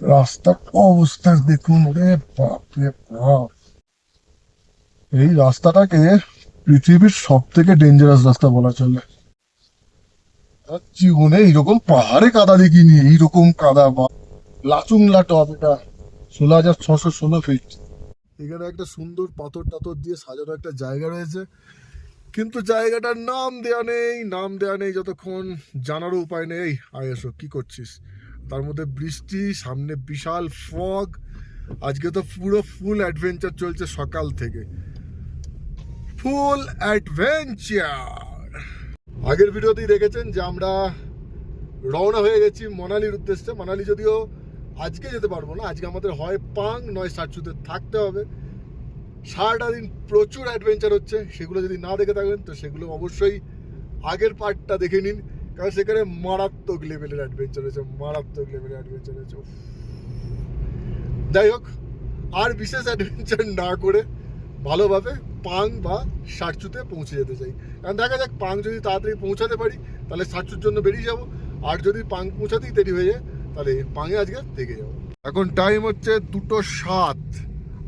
রাস্তার অবস্থা দেখুন রে বাপ রে বাপ। এই রাস্তাটাকে পৃথিবীর সব থেকে ডেঞ্জারাস রাস্তা বলা চলে। জীবনে এইরকম পাহাড়ে কাদা দেখিনি, এইরকম কাদা বা লাচুংলা টপ এটা। ষোলো হাজার ছশো ষোলো ফিট এখানে একটা সুন্দর পাথর টাথর দিয়ে সাজানো একটা জায়গা রয়েছে। কিন্তু জায়গাটার নাম দেয়া নেই, নাম দেয়া নেই, যতক্ষণ জানারও উপায় নেই। আয় এসো কি করছিস? তার মধ্যে বৃষ্টি, সামনে বিশাল ফগ। আজকে তো পুরো ফুল অ্যাডভেঞ্চার চলছে সকাল থেকে। ফুল অ্যাডভেঞ্চার আগের ভিডিওতেই দেখেছেন যে আমরা রওনা হয়ে গেছি মনালির উদ্দেশ্যে। মনালি যদিও আজকে যেতে পারব না, আজকে আমাদের হয় পাং, নয় সাতচুতে থাকতে হবে। সারাটা দিন প্রচুর অ্যাডভেঞ্চার হচ্ছে, সেগুলো যদি না দেখে থাকেন, তো সেগুলো অবশ্যই আগের পার্টটা দেখে নিন। কারণ সেখানে মারাত্মক লেভেলের অ্যাডভেঞ্চার হয়েছে মারাত্মক লেভেলের অ্যাডভেঞ্চার হয়েছে যাই হোক, আর বিশেষ অ্যাডভেঞ্চার না করে ভালোভাবে পাং বা সারচুতে পৌঁছে যেতে চাই। কারণ দেখা যাক, পাং যদি তাড়াতাড়ি পৌঁছাতে পারি, তাহলে সারচুর জন্য বেরিয়ে যাব। আর যদি পাং পৌঁছাতেই দেরি হয়ে যায়, তাহলে পাঙে আজকে থেকে যাব। এখন টাইম হচ্ছে দুটো সাত।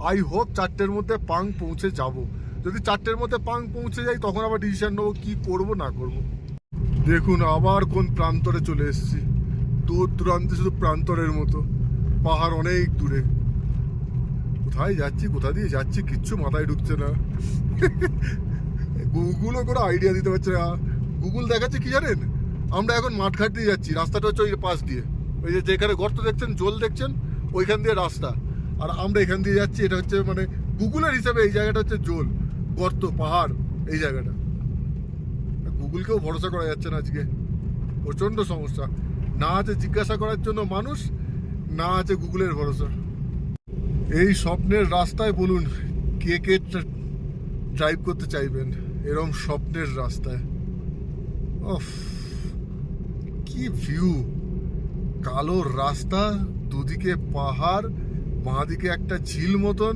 আই হোপ চারটের মধ্যে পাং পৌঁছে যাব। যদি চারটের মধ্যে পাং পৌঁছে যাই, তখন আবার ডিসিশন নেব কি করব, না করব। দেখুন, আবার কোন প্রান্তরে চলে এসেছি। দূর দূরান্তে শুধু প্রান্তরের মতো। পাহাড় অনেক দূরে। কোথায় যাচ্ছি, কোথা দিয়ে যাচ্ছি, কিচ্ছু মাথায় ঢুকছে না। গুগলও কোনো আইডিয়া দিতে পারছে না। গুগল দেখাচ্ছে কি জানেন? আমরা এখন মাঠঘাট দিয়ে যাচ্ছি। রাস্তাটা হচ্ছে ওই পাশ দিয়ে। ওই যে যেখানে গর্ত দেখছেন, জল দেখছেন, ওইখান দিয়ে রাস্তা। আর আমরা এখান দিয়ে যাচ্ছি, এটা হচ্ছে মানে গুগলের হিসাবে এই জায়গাটা হচ্ছে জল, গর্ত, পাহাড়, এই জায়গাটা। গুগলকেও ভরসা করা যাচ্ছে না আজকে। প্রচণ্ড সমস্যা। না আছে জিজ্ঞাসা করার জন্য মানুষ, না আছে গুগলের ভরসা। এই স্বপ্নের রাস্তায় বলুন, কে কে ড্রাইভ করতে চাইবেন? এরম স্বপ্নের রাস্তায়। কি ভিউ কালো রাস্তা, দুদিকে পাহাড়, বাঁদিকে একটা ঝিল মতন,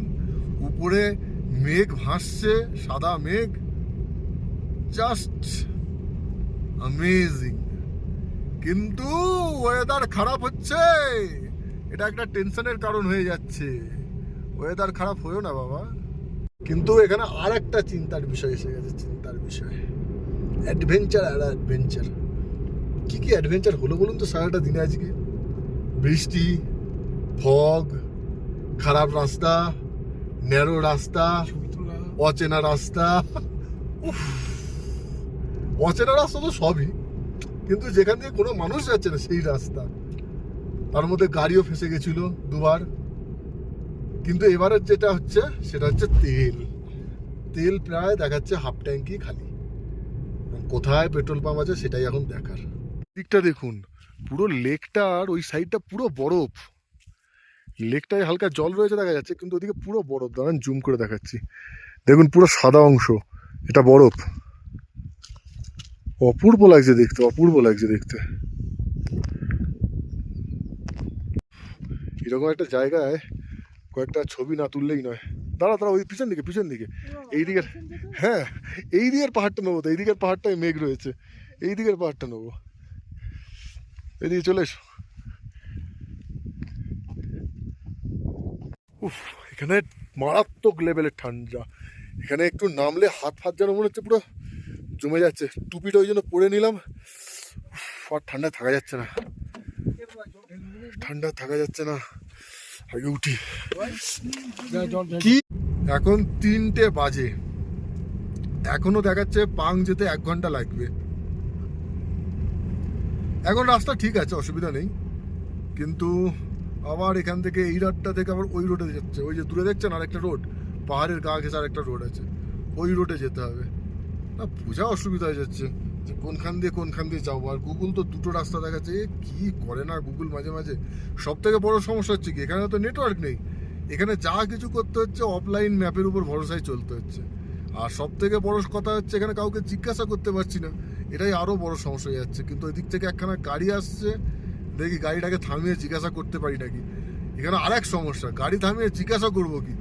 উপরে মেঘ ভাসছে, সাদা মেঘ। জাস্ট অ্যামেজিং কিন্তু ওয়েদার খারাপ হচ্ছে। এটা একটা টেনশনের কারণ হয়ে যাচ্ছে। ওয়েদার খারাপ হয়েও না বাবা। কিন্তু এখানে আর একটা চিন্তার বিষয় এসে গেছে চিন্তার বিষয়। অ্যাডভেঞ্চার আর অ্যাডভেঞ্চার কি কি অ্যাডভেঞ্চার হলো বলুন তো সারাটা দিনে আজকে? বৃষ্টি ফগ খারাপ রাস্তা ন্যারো রাস্তা অচেনা রাস্তা। উফ, অচেনা রাস্তা তো সবই, কিন্তু যেখান দিয়ে কোনো মানুষ যাচ্ছে না সেই রাস্তা। তার মধ্যে গাড়িও ফেসে গেছিল দুবার। কিন্তু এবারের যেটা হচ্ছে, সেটা হচ্ছে তেল। তেল প্রায় দেখাচ্ছে হাফ ট্যাঙ্কি খালি। কোথায় পেট্রোল পাম্প আছে সেটাই এখন দেখার। দিকটা দেখুন, পুরো লেকটার ওই সাইডটা পুরো বরফ। লেকটায় হালকা জল রয়েছে দেখা যাচ্ছে, কিন্তু ওদিকে পুরো বরফ। দাঁড়ান জুম করে দেখাচ্ছি। দেখুন পুরো সাদা অংশ, এটা বরফ। অপূর্ব লাগছে দেখতে অপূর্ব লাগছে দেখতে। এরকম একটা জায়গায় কয়েকটা ছবি না তুললেই নয়। দাঁড়া দাঁড়া ওই পিছন দিকে পিছন দিকে। এই দিকের হ্যাঁ এই দিকের পাহাড়টা নেব তো এই দিকের পাহাড়টায় মেঘ রয়েছে। এই দিকের পাহাড়টা নেব। এদিকে চলে এসো। উফ এখানে মারাত্মক লেভেলের ঠান্ডা। এখানে একটু নামলে হাত ফাত যেন মনে হচ্ছে পুরো জমে যাচ্ছে। টুপিটা ওই জন্য পরে নিলাম। আর ঠান্ডায় থাকা যাচ্ছে না। ঠান্ডা থাকা যাচ্ছে না। আগে উঠি। কি? এখন তিনটে বাজে। এখনও দেখাচ্ছে পাং যেতে এক ঘণ্টা লাগবে। এখন রাস্তা ঠিক আছে, অসুবিধা নেই। কিন্তু আবার এখান থেকে এই রোডটা থেকে আবার ওই রোডে যাচ্ছে। ওই যে দূরে দেখছেন আরেকটা রোড পাহাড়ের গা ঘেঁষে আরেকটা রোড আছে। ওই রোডে যেতে হবে। না, বোঝা অসুবিধা হয়ে যাচ্ছে যে কোনখান দিয়ে কোনখান দিয়ে যাব। আর গুগল তো দুটো রাস্তা দেখাচ্ছে। এ কী করে না গুগল মাঝে মাঝে? সব থেকে বড়ো সমস্যা হচ্ছে কি, এখানে তো নেটওয়ার্ক নেই। এখানে যা কিছু করতে হচ্ছে অফলাইন ম্যাপের উপর ভরসায় চলতে হচ্ছে। আর সব থেকে বড় কথা হচ্ছে, এখানে কাউকে জিজ্ঞাসা করতে পারছি না। এটাই আরও বড় সমস্যা হয়ে যাচ্ছে। কিন্তু ওই দিক থেকে একখানা গাড়ি আসছে, দেখি গাড়িটাকে থামিয়ে জিজ্ঞাসা করতে পারি নাকি? এখানে আর এক সমস্যা, গাড়ি থামিয়ে জিজ্ঞাসা করব কি?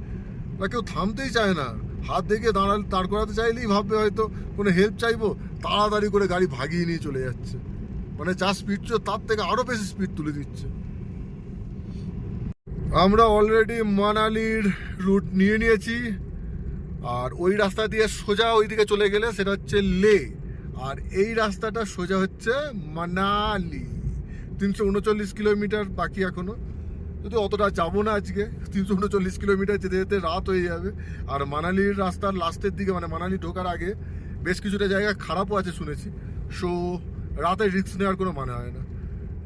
না, কেউ থামতেই চায় না। হাত দেখে দাঁড়ালে, দাঁড় করাতে চাইলেই ভাববে হয়তো কোনো হেল্প চাইব। তাড়াতাড়ি করে গাড়ি ভাগিয়ে নিয়ে চলে যাচ্ছে। মানে যা স্পিড ছিল তার থেকে আরও বেশি স্পিড তুলে দিচ্ছে। আমরা অলরেডি মানালির রুট নিয়ে নিয়েছি। আর ওই রাস্তা দিয়ে সোজা ওইদিকে চলে গেলে সেটা হচ্ছে লে। আর এই রাস্তাটা সোজা হচ্ছে মানালি। তিনশো উনচল্লিশ কিলোমিটার বাকি এখনও। যদি অতটা যাব না আজকে। তিনশো উনচল্লিশ কিলোমিটার যেতে যেতে রাত হয়ে যাবে। আর মানালির রাস্তার লাস্টের দিকে মানে মানালি ঢোকার আগে বেশ কিছুটা জায়গা খারাপও আছে শুনেছি। সো রাতে রিস্ক নেওয়ার কোনো মানে হয় না।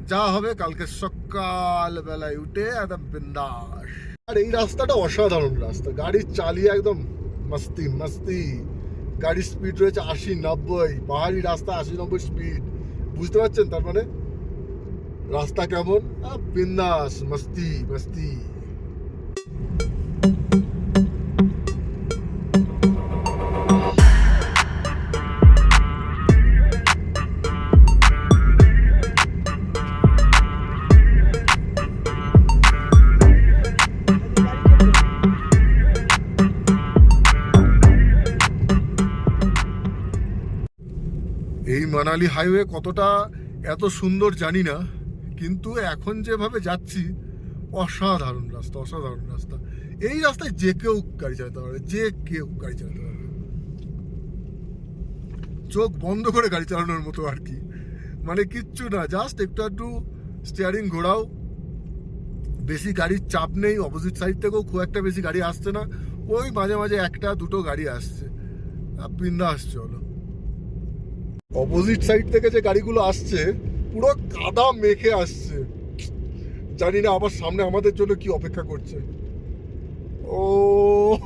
যা হবে কালকে সকাল বেলায় উঠে একদম বিন্দাস। আর এই রাস্তাটা অসাধারণ রাস্তা। গাড়ি চালিয়ে একদম মস্তি মস্তি। গাড়ির স্পিড রয়েছে আশি, নব্বই। পাহাড়ি রাস্তা আশি, নব্বই স্পিড বুঝতে পারছেন? তার মানে রাস্তা কেমন? বিন্দাস মস্তি মস্তি। এই মানালি হাইওয়ে কতটা এত সুন্দর জানি না। কিন্তু এখন যেভাবে যাচ্ছি, অসাধারণ রাস্তা অসাধারণ রাস্তা। এই রাস্তায় যে কেউ গাড়ি চালাতে পারবে, যে কেউ গাড়ি চালাতে পারবে। চোখ বন্ধ করে গাড়ি চালানোর মতো আর কি। মানে কিচ্ছু না জাস্ট একটু একটু স্টিয়ারিং ঘোরাও। বেশি গাড়ির চাপ নেই অপোজিট সাইড থেকেও খুব একটা বেশি গাড়ি আসছে না। ওই মাঝে মাঝে একটা, দুটো গাড়ি আসছে। বিন্দাস চলো। অপোজিট সাইড থেকে যে গাড়িগুলো আসছে পুরো কাদা মেখে আসছে। জানি না আবার সামনে আমাদের জন্য কি অপেক্ষা করছে। ও।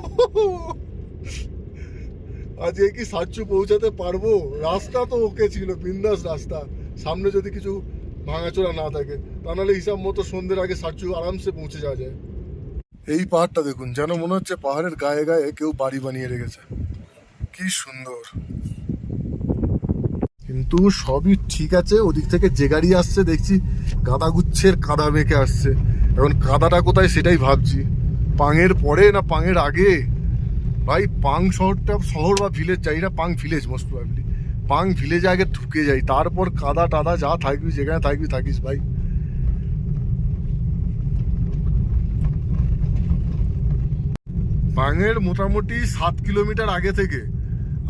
আজকে কি সাচ্চু পৌঁছাতে পারব? রাস্তা তো ওকে ছিল, বিন্দাস রাস্তা। সামনে যদি কিছু ভাঙাচোরা না থাকে, তা নাহলে হিসাব মতো সন্ধ্যের আগে সাচ্চু আরামসে পৌঁছে যাওয়া যায়। এই পাহাড়টা দেখুন, যেন মনে হচ্ছে পাহাড়ের গায়ে গায়ে কেউ বাড়ি বানিয়ে রেখেছে। কি সুন্দর। কিন্তু সবই ঠিক আছে, ওদিক থেকে যে গাড়ি আসছে দেখছি কাদা গুচ্ছের কাদা মেখে আসছে। এখন কাদাটা কোথায় সেটাই ভাবছি। পাঙের পরে না পাঙের আগে? ভাই, পাং শহরটা, শহর বা ভিলেজ যাই না, পাং ভিলেজ মোস্ট প্রবাবলি পাং ভিলেজে আগে ঢুকে যাই, তারপর কাদা টাদা যা থাকবি, যেখানে থাকবি, থাকিস ভাই। পাঙের মোটামুটি সাত কিলোমিটার আগে থেকে।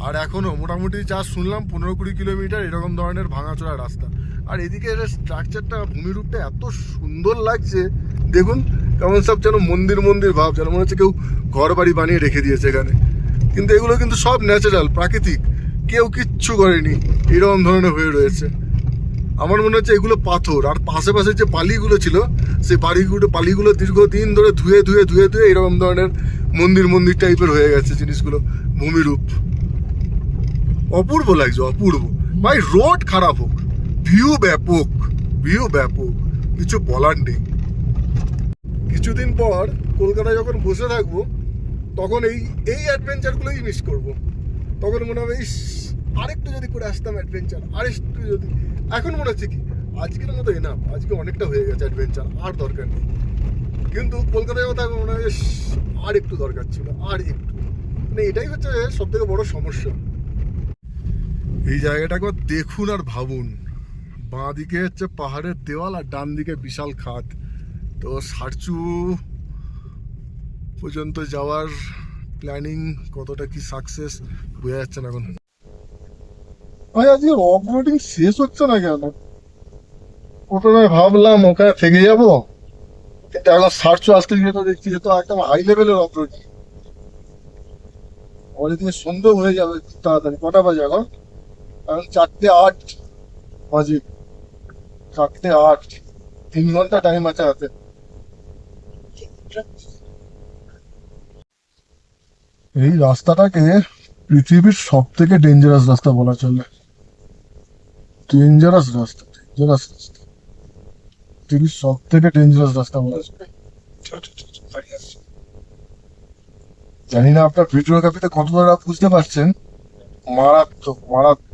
আর এখনও মোটামুটি যা শুনলাম, পনেরো কুড়ি কিলোমিটার এরকম ধরনের ভাঙাচোরা রাস্তা। আর এদিকে এর স্ট্রাকচারটা ভূমিরূপটা এত সুন্দর লাগছে, দেখুন কেমন সব যেন মন্দির মন্দির ভাব, যেন মনে হচ্ছে কেউ ঘর বাড়ি বানিয়ে রেখে দিয়েছে এখানে। কিন্তু এগুলো কিন্তু সব ন্যাচারাল প্রাকৃতিক। কেউ কিচ্ছু করেনি, এরকম ধরনের হয়ে রয়েছে। আমার মনে হচ্ছে এগুলো পাথর। আর পাশে পাশে যে পালিগুলো ছিল, সেই বাড়িগুলো পালিগুলো দীর্ঘদিন ধরে ধুয়ে ধুয়ে ধুয়ে ধুয়ে এরকম ধরনের মন্দির মন্দির টাইপের হয়ে গেছে জিনিসগুলো, ভূমিরূপ। অপূর্ব লাগছে, অপূর্ব। ভাই রোড খারাপ হোক। ভিউ ব্যাপক ভিউ ব্যাপক। কিছু বলার নেই। কিছুদিন পর কলকাতায় যখন বসে থাকব, তখন এই এই অ্যাডভেঞ্চারগুলোই মিস করব। তখন মনে হবে, ইস, আরেকটু যদি করে আসতাম অ্যাডভেঞ্চার আরেকটু যদি। এখন মনে হচ্ছে কি, আজকের মতো এনাফ আজকে অনেকটা হয়ে গেছে অ্যাডভেঞ্চার আর দরকার নেই। কিন্তু কলকাতায় কথা মনে হয় আর একটু দরকার ছিল আর একটু মানে এটাই হচ্ছে সব থেকে বড় সমস্যা। এই জায়গাটা একবার দেখুন আর ভাবুন। বাঁ দিকে হচ্ছে পাহাড়ের দেওয়াল আর ডান দিকে বিশাল খাত। তো সারচু পর্যন্ত যাওয়ার প্ল্যানিং কতটা কি সাকসেস বোঝা যাচ্ছে না এখন। ভাই, আজকে অফ রোডিং শেষ হচ্ছে না কেন? প্রথমে ভাবলাম ওখানে থেকে যাব। কিন্তু এখন সার্চু আসতে গিয়ে তো দেখছি যে তো একদম হাই লেভেলের অফ রোডিং অনেকদিন সন্ধ্যে হয়ে যাবে তাড়াতাড়ি। কটা বাজে এখন? এখন চারটে আট বাজে চারটে আট, তিন ঘণ্টা টাইম আছে হাতে এই রাস্তাটাকে পৃথিবীর সব থেকে ডেঞ্জারাস রাস্তা বলা চলে। ডেঞ্জারাস রাস্তা ডেঞ্জারাস রাস্তা। পৃথিবীর সব থেকে ডেঞ্জারাস রাস্তা বলা চলে। জানি না আপনার ভিডিওগ্রাফিতে কতটা বুঝতে পারছেন। মারাত্মক মারাত্মক।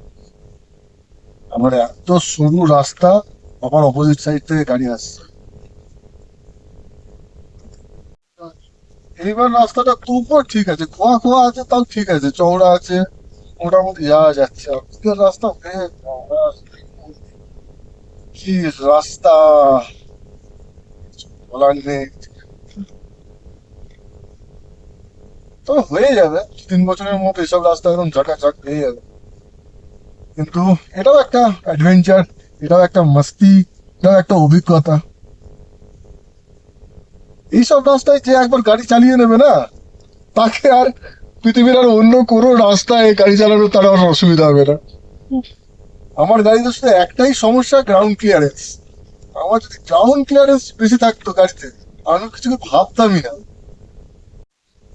আমার এত সরু রাস্তা আবার অপোজিট সাইড থেকে গাড়ি আসছে। এইবার রাস্তাটা তবুও ঠিক আছে, খোয়া খোয়া আছে, তাও ঠিক আছে, চওড়া আছে, মোটামুটি যাওয়া যাচ্ছে। আজকের রাস্তা কি রাস্তা! বলার নেই। তো হয়ে যাবে, তিন বছরের মধ্যে এসব রাস্তা একদম ঝাঁকাঝাক হয়ে যাবে। কিন্তু এটাও একটা অ্যাডভেঞ্চার এটাও একটা মস্তি এটাও একটা অভিজ্ঞতা। এইসব রাস্তায় যে একবার গাড়ি চালিয়ে নেবে না তাকে আর পৃথিবীর আর অন্য কোনো রাস্তায় গাড়ি চালানো তার আর অসুবিধা হবে না। আমার গাড়িতে শুধু একটাই সমস্যা গ্রাউন্ড ক্লিয়ারেন্স আমার যদি গ্রাউন্ড ক্লিয়ারেন্স বেশি থাকতো গাড়িতে আমি কিছু ভাবতামই না।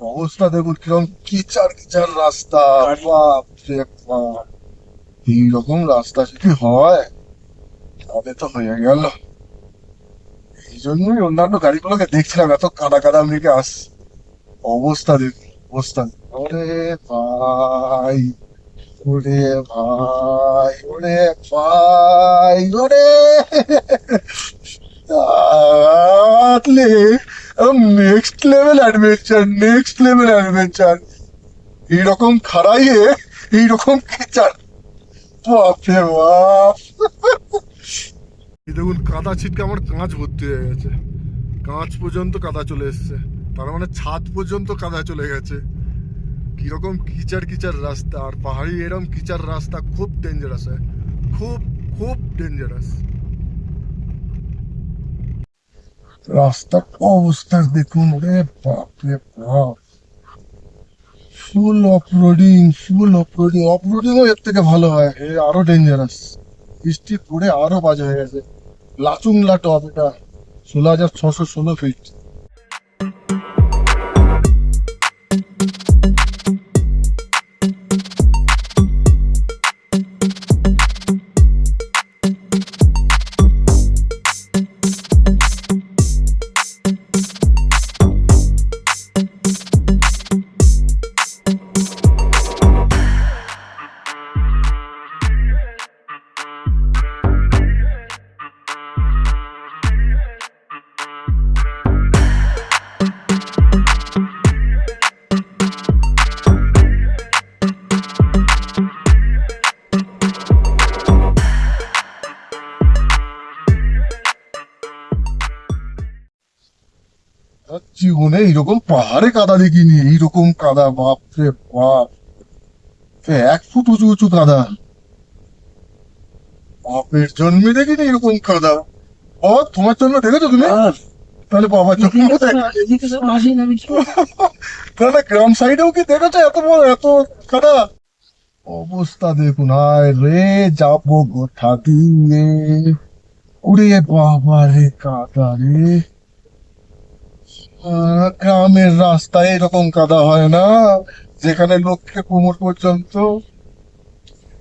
অবস্থা দেখুন কীরকম কিচার কিচার রাস্তা বাপ রে বাপ। এইরকম রাস্তা যদি হয় তবে তো হয়ে গেল। এই জন্যই অন্যান্য গাড়িগুলোকে দেখছিলাম, এত কাদা কাদা মেঘে আস। অবস্থা দেখুন অবস্থা। ওরে ভাই ওরে ভাই ওরে ভাই, ওরে next level adventure next level adventure এইরকম খাড়াইয়ে, এইরকম খেচার বাপরে বাপ দেখুন, কাদা ছিটকে আমার কাঁচ ভর্তি হয়ে গেছে। কাঁচ পর্যন্ত কাদা চলে এসছে। তার মানে ছাদ পর্যন্ত কাদা চলে গেছে। কীরকম কিচার কিচার রাস্তা, আর পাহাড়ি এরকম কিচার রাস্তা খুব ডেঞ্জারাস হয়। খুব খুব ডেঞ্জারাস রাস্তার অবস্থা দেখুন, রে বাপ রে বাপ। ফুল অফরোডিং ফুল অফরোডিং অফরোডিংও এর থেকে ভালো হয়, এ আরও ডেঞ্জারাস বৃষ্টি পড়ে আরও বাজে হয়ে গেছে। লাচুংলা টপ এটা, ষোলো হাজার ছশো ষোলো ফিট জীবনে এইরকম পাহাড়ে কাদা দেখিনি এইরকম কাদা বাপরে বাপ। এক ফুট উঁচু উঁচু কাদা। বাপের জন্মে দেখিনি এরকম কাদা। বাবা তোমার জন্য দেখেছ তুমি? তাহলে বাবার জন্য তাহলে গ্রাম সাইডেও কি দেখেছ এত বড় এত কাদা? অবস্থা দেখুন আয় রে যাব কোথা দিয়ে উড়ে বাবা রে কাদা রে। গ্রামের রাস্তায় এরকম কাদা হয় না, যেখানে লোককে কোমর পর্যন্ত।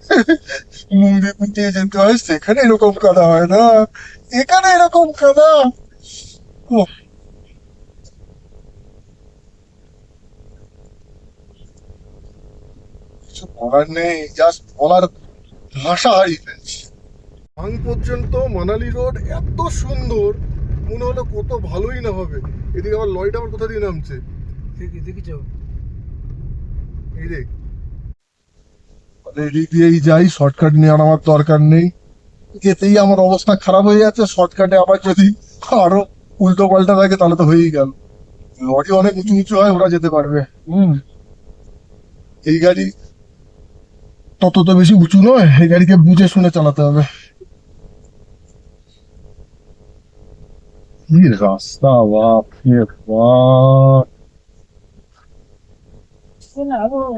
যেতে হয়, সেখানে এরকম কাদা হয় না। এখানে এরকম কাদা। কিছু বলার নেই জাস্ট বলার ভাষা হারিয়ে ফেলছি। পর্যন্ত মানালি রোড এত সুন্দর মনে হলো কত ভালোই না হবে। এদিকে আবার লরিটা আবার কোথা দিয়ে নামছে? দেখেছ এই দেখ এদিক দিয়েই যাই শর্টকাট নিয়ে আমার দরকার নেই। এতেই আমার অবস্থা খারাপ হয়ে যাচ্ছে শর্টকাটে আবার যদি আরও উল্টো পাল্টা থাকে তাহলে তো হয়েই গেল। লরি অনেক উঁচু উঁচু হয় ওরা যেতে পারবে। হুম। এই গাড়ি তত তো বেশি উঁচু নয় এই গাড়িকে বুঝে শুনে চালাতে হবে।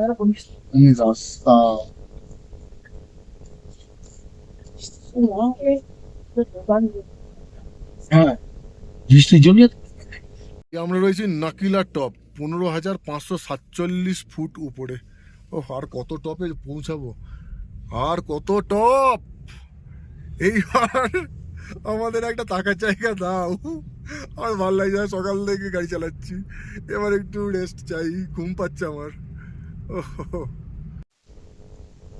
আরও কমিস কি রাস্তা হ্যাঁ বৃষ্টির আমরা রয়েছি নাকিলা টপ, পনেরো হাজার পাঁচশো সাতচল্লিশ ফুট উপরে। ও আর কত টপে পৌঁছাবো? আর কত টপ? এইবার আমাদের একটা থাকার জায়গা দাও। আর ভালো লাগছে না, সকাল থেকে গাড়ি চালাচ্ছি। এবার একটু রেস্ট চাই ঘুম পাচ্ছে আমার।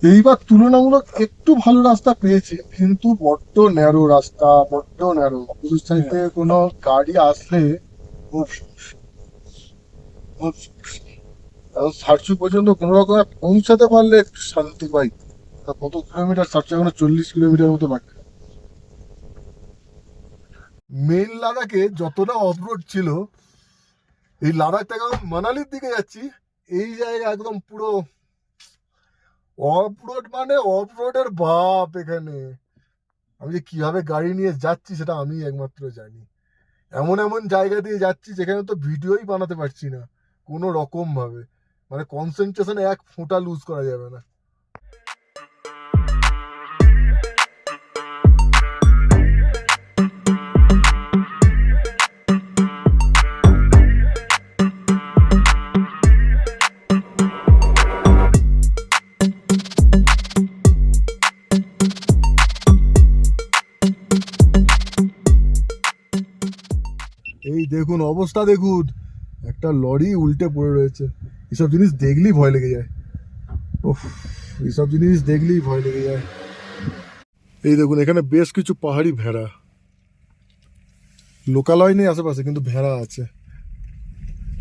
এইবার তুলনামূলক একটু ভালো রাস্তা পেয়েছে কিন্তু বড্ড ন্যারো রাস্তা বড্ড ন্যারো থেকে কোনো গাড়ি আসলে খুব পর্যন্ত কোনো রকমে পৌঁছাতে পারলে একটু শান্তি পাই। কত কিলোমিটার সাতশো এখন চল্লিশ কিলোমিটার মতো বাকি। মেন লাদাখে যতটা অফরোড ছিল, এই লাদাখ থেকে আমি মানালির দিকে যাচ্ছি। এই জায়গা একদম পুরো অফ রোড মানে অফ রোডের বাপ এখানে। আমি যে কীভাবে গাড়ি নিয়ে যাচ্ছি সেটা আমি একমাত্র জানি। এমন এমন জায়গা দিয়ে যাচ্ছি যেখানে তো ভিডিওই বানাতে পারছি না, কোনো রকম ভাবে মানে কনসেন্ট্রেশন এক ফোঁটা লুজ করা যাবে না। দেখুন, অবস্থা দেখুন। একটা লরি উল্টে পড়ে রয়েছে। এসব জিনিস দেখলেই ভয় লেগে যায়। ওফ এইসব জিনিস দেখলেই ভয় লেগে যায়। এই দেখুন, এখানে বেশ কিছু পাহাড়ি ভেড়া। লোকালয় নেই আশেপাশে, কিন্তু ভেড়া আছে।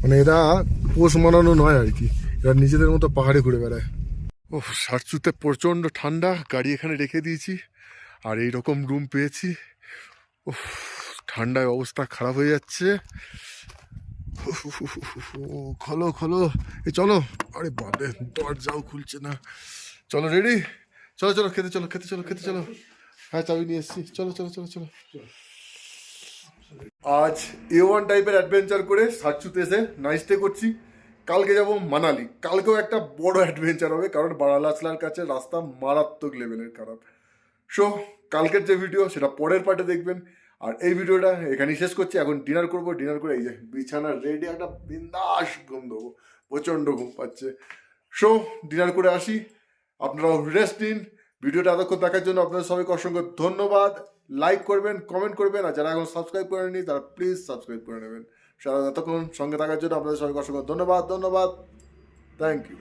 মানে এরা পোষ মানানো নয় আর কি। এরা নিজেদের মতো পাহাড়ে ঘুরে বেড়ায়। ও সারচুতে প্রচণ্ড ঠান্ডা, গাড়ি এখানে রেখে দিয়েছি। আর এই রকম রুম পেয়েছি। উফ। ঠান্ডায় অবস্থা খারাপ হয়ে যাচ্ছে। খোলো খোলো। এ, চলো। আরে বাপরে, দরজাও খুলছে না। চলো রেডি চলো চলো, খেতে চলো খেতে চলো খেতে চলো। হ্যাঁ চাবি নিয়ে এসছি। চলো চলো চলো চলো। আজ এ ওয়ান টাইপের অ্যাডভেঞ্চার করে সাতচুতে এসে নাইট স্টে করছি। কালকে যাব মানালি। কালকেও একটা বড় অ্যাডভেঞ্চার হবে, কারণ বারালাসলার কাছে রাস্তা মারাত্মক লেভেলের খারাপ। সো কালকের যে ভিডিও সেটা পরের পার্টে দেখবেন। আর এই ভিডিওটা এখানেই শেষ করছি। এখন ডিনার করব ডিনার করে এই যে বিছানা রেডি একটা বিন্দাস ঘুম দেবো। প্রচণ্ড ঘুম পাচ্ছে। সো ডিনার করে আসি। আপনারাও রেস্ট নিন। ভিডিওটা এতক্ষণ দেখার জন্য আপনাদের সবাইকে অসংখ্য ধন্যবাদ। লাইক করবেন কমেন্ট করবেন, আর যারা এখন সাবস্ক্রাইব করেননি তারা প্লিজ সাবস্ক্রাইব করে নেবেন। সারা এতক্ষণ সঙ্গে থাকার জন্য আপনাদের সবাইকে অসংখ্য ধন্যবাদ ধন্যবাদ। Thank you